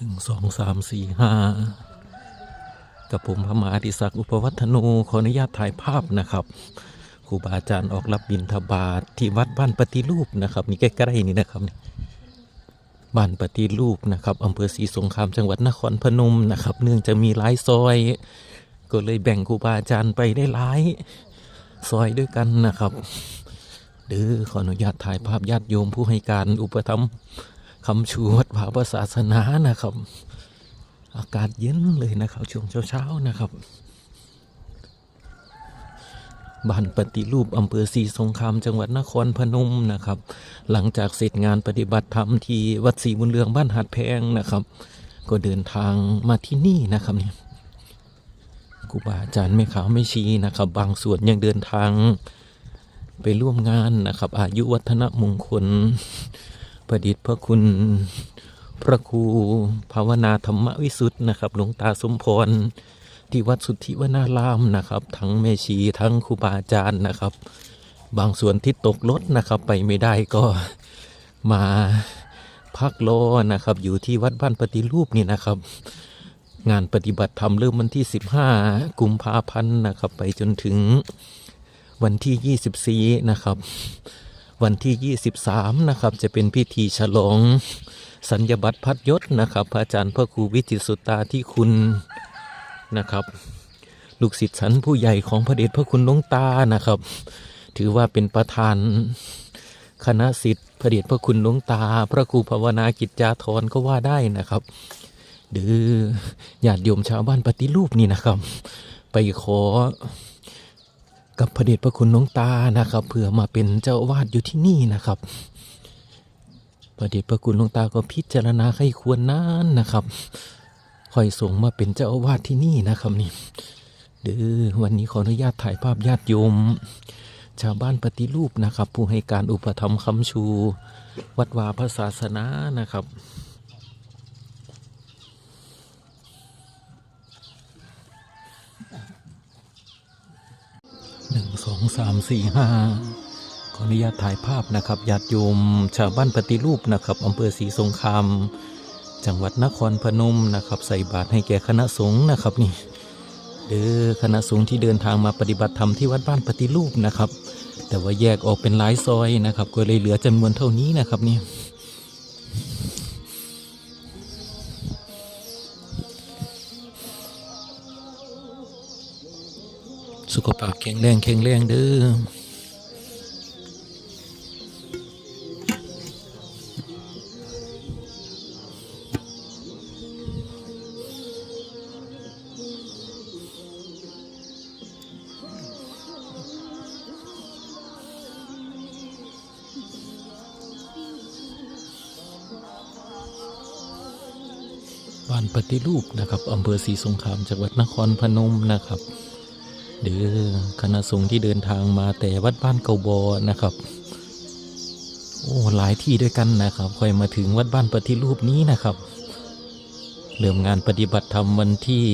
หนึ่งสองสามสี่ห้ากับผมพระมหาอดิศักดิ์อุปวัฒโนขออนุญาตถ่ายภาพนะครับครูบาอาจารย์ออกรับบิณฑบาตทที่วัดบ้านปฏิรูปนะครับนี่ใกล้ๆนี่นะครับนี่บ้านปฏิรูปนะครับอำเภอศรีสงครามจังหวัดนครพนมนะครับ เนื่องจากมีหลายซอย ก็เลยแบ่งครูบาอาจารย์ไปได้หลายซอยด้วยกันนะครับเด้อขออนุญาตถ่ายภาพญาติโยมผู้ให้การอุปถัมภ์ คำชูวัดพระศาสนานะครับ อากาศเย็นเลยนะครับ ช่วงเช้าๆนะครับบ้านปฏิรูปอำเภอศรีสงครามจังหวัดนครพนมนะครับ หลังจากเสร็จงานปฏิบัติธรรมที่วัดศรีบุญเรืองบ้านหัดแพงนะครับ ก็เดินทางมาที่นี่นะครับเนี่ยครูบาอาจารย์ไม่ขาวไม่ชี้นะครับ บางส่วนยังเดินทางไปร่วมงานนะครับ อายุวัฒนมงคล ประดิษฐ์พระคุณ พระครูภาวนาธรรมวิสุทธ์นะครับ หลวงตาสมพรที่วัดสุทธิวนารามนะครับ ทั้งแม่ชีทั้งครูบาอาจารย์นะครับ บางส่วนที่ตกรถนะครับไปไม่ได้ก็มาพักรอนะครับ อยู่ที่วัดบ้านปฏิรูปนี่นะครับ งานปฏิบัติธรรมเริ่มวันที่ 15 กุมภาพันธ์นะครับ ไปจนถึงวันที่ 24 นะครับ วันที่ 23 นะครับ จะเป็นพิธีฉลองสัญญบัตรพัดยศนะครับ พระอาจารย์พระครูวิจิตสุตตาที่คุณนะครับ ลูกศิษย์ชั้นผู้ใหญ่ของพระเดชพระคุณหลวงตานะครับ ถือว่าเป็นประธานคณะศิษย์พระเดชพระคุณหลวงตา พระครูภาวนากิจจาธรก็ว่าได้นะครับ หรือญาติโยมชาวบ้านปฏิรูปนี่นะครับ ไปขอ กับพระเดชพระคุณหลวงตานะครับ เพื่อมาเป็นเจ้าวาสอยู่ที่นี่นะครับพระเดชพระคุณหลวงตาก็พิจารณาให้ควรนานนะครับค่อยส่งมาเป็นเจ้าอาวาสที่นี่นะครับนี่เด้อวันนี้ขออนุญาตถ่ายภาพญาติโยม ชาวบ้านปฏิรูปนะครับ ผู้ให้การอุปถัมภ์คำชู วัดวาพระศาสนานะครับ นึ่งสองสามสี่ห้าขออนุญาตถ่ายภาพนะครับญาติโยมชาวบ้านปฏิรูปนะครับอำเภอศรีสงครามจังหวัดนครพนมนะครับ ใส่บาตรให้แก่คณะสงฆ์นะครับนี่เด้อคณะสงฆ์ที่เดินทางมาปฏิบัติธรรมที่วัดบ้านปฏิรูปนะครับ แต่ว่าแยกออกเป็นหลายซอยนะครับ ก็เลยเหลือจำนวนเท่านี้นะครับนี่ ขภาพแข็งแรงแข็งแรงเด้อบ้านปฏิรูปนะครับอำเภอศรีสงครามจังหวัดนครพนมนะครับ เด้อคณะสงฆ์ที่เดินทางมาแต่วัดบ้านเกาบอนะครับ โอ้หลายที่ด้วยกันนะครับค่อยมาถึงวัดบ้านปฏิรูปนี้นะครับเริ่มงานปฏิบัติธรรมวันที่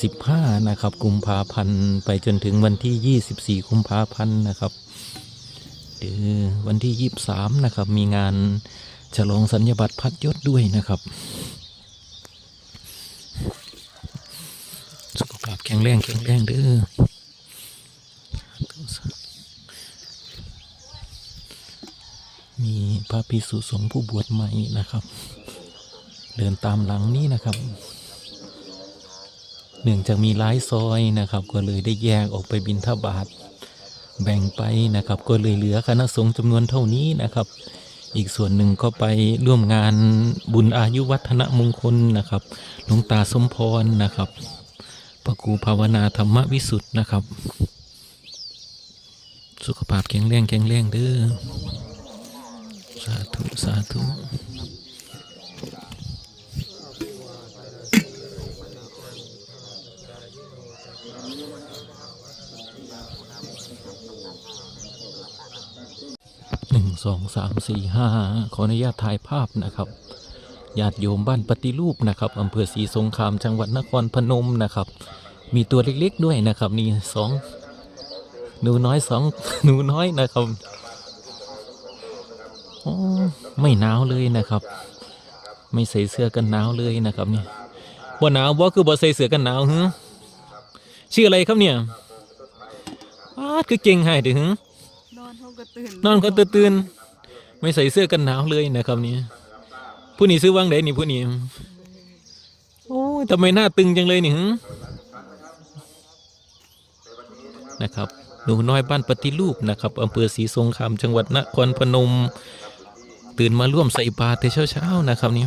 15 นะครับ กุมภาพันธ์ไปจนถึงวันที่ 24 กุมภาพันธ์นะครับเดี๋ยววันที่ 23 นะครับ มีงานฉลองสัญญบัตรพัดยศด้วยนะครับ สุขภาพ แข็งแรงแข็งแรงเด้อมีพระภิกษุสงฆ์ผู้บวชใหม่นะครับ เดินตามหลังนี้นะครับเนื่องจากมีหลายซอยนะครับ ก็เลยได้แยกออกไปบินทบาทแบ่งไปนะครับ ก็เลยเหลือคณะสงฆ์จำนวนเท่านี้นะครับ อีกส่วนหนึ่งก็ไปร่วมงานบุญอายุวัฒนมงคลนะครับหลวงตาสมพรนะครับ พระครูภาวนาธรรมวิสุทธ์นะครับ สุขภาพแข็งแรงแข็งแรงเด้อสาธุ สาธุหนึ่งสองสามสี่ห้าขออนุญาตถ่ายภาพนะครับ ญาติโยมบ้านปฏิรูปนะครับอำเภอศรีสงครามจังหวัดนครพนมนะครับ มีตัวเล็กๆด้วยนะครับนี่สองหนูน้อยสองหนูน้อยนะครับโอ้ไม่หนาวเลยนะครับ ไม่ใส่เสื้อกันหนาวเลยนะครับเนี่ยบ่หนาวบ่คือบ่ใส่เสื้อกันหนาวฮึชื่ออะไรครับเนี่ยอ้าดคือเก่งให้ถึงนอนเขาก็ตื่นนอนก็ตื่นๆไม่ใส่เสื้อกันหนาวเลยนะครับเนี่ย ผู้นี้ซื้อว่างไหนนี่ผู้นี้โอ้ยทำไมหน้าตึงจังเลยนี่หึนะครับหนูน้อยบ้านปฏิรูปนะครับอำเภอศรีสงครามจังหวัดนครพนม ตื่นมาร่วมใส่บาตรแต่เช้าๆนะครับนี่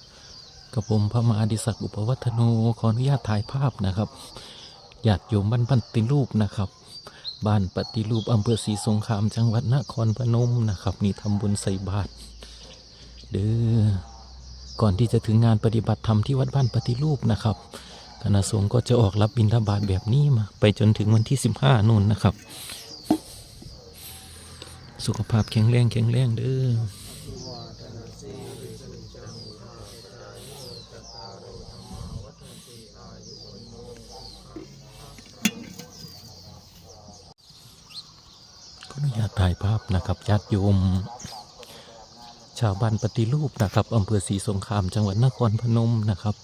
กับผมพระมหาดิศักดิ์อุปวัฒโนขออนุญาตถ่ายภาพนะครับญาติโยมบ้านปฏิรูปนะครับ บ้านปฏิรูปอำเภอศรีสงครามจังหวัดนครพนมนะครับ นี่ทำบุญใส่บาตรเด้อก่อนที่จะถึงงานปฏิบัติธรรมที่วัดบ้านปฏิรูปนะครับคณะสงฆ์ก็จะออกรับบิณฑบาตแบบนี้มา ไปจนถึงวันที่สิบห้านู่นนะครับ สุขภาพแข็งแรงแข็งแรงเด้อ ขออนุญาต ถ่ายภาพนะครับญาติโยม ชาวบ้านปฏิรูปนะครับอำเภอศรีสงครามจังหวัดนครพนมนะครับ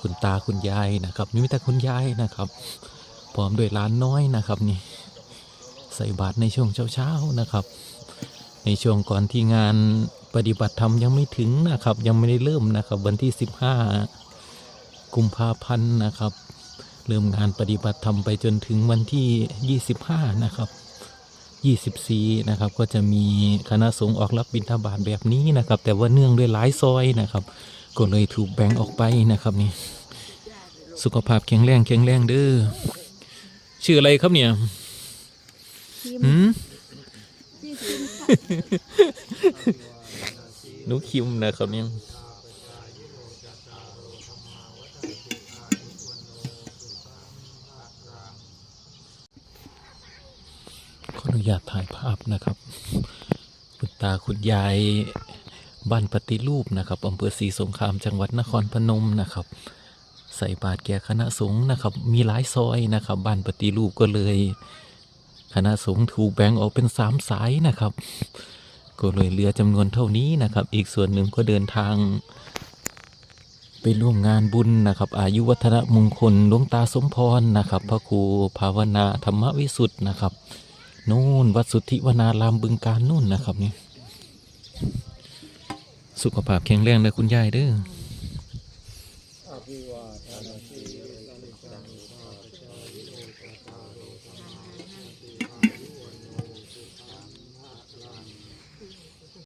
คุณตาคุณยายนะครับนี่มีแต่คุณยายนะครับพร้อมด้วยหล้านน้อยนะครับนี่ใส่บาตรในช่วงเช้าๆนะครับ ในช่วงก่อนที่งานปฏิบัติธรรมยังไม่ถึงนะครับ ยังไม่ได้เริ่มนะครับ วันที่ 15 กุมภาพันธ์นะครับ เริ่มงานปฏิบัติธรรมไปจนถึงวันที่ 25 นะครับ 24 นะครับ ก็จะมีคณะสงฆ์ออกรับบิณฑบาตแบบนี้นะครับ แต่ว่าเนื่องด้วยหลายซอยนะครับ ก็เลยถูกแบ่งออกไปนะครับนี่สุขภาพแข็งแรงแข็งแรงเด้อชื่ออะไรครับเนี่ยทีมหืมที่ทีมหนูคิมนะครับเนี่ย อนุญาตถ่ายภาพนะครับ คุณตาคุณยายบ้านปฏิรูปนะครับอำเภอศรีสงครามจังหวัดนครพนมนะครับ ใส่บาตรแก่คณะสงฆ์นะครับ มีหลายซอยนะครับ บ้านปฏิรูปก็เลย คณะสงฆ์ถูกแบ่งออกเป็นสามสายนะครับ ก็เลยเหลือจำนวนเท่านี้นะครับ อีกส่วนหนึ่งก็เดินทาง ไปร่วมงานบุญนะครับ อายุวัฒนมงคลหลวงตาสมพรนะครับ พระครูภาวนาธรรมวิสุทธ์นะครับ นู่นวัดสุทธิวนารามบึงการนู่นนะครับนี่ สุขภาพแข็งแรงเลยคุณยายเด้อ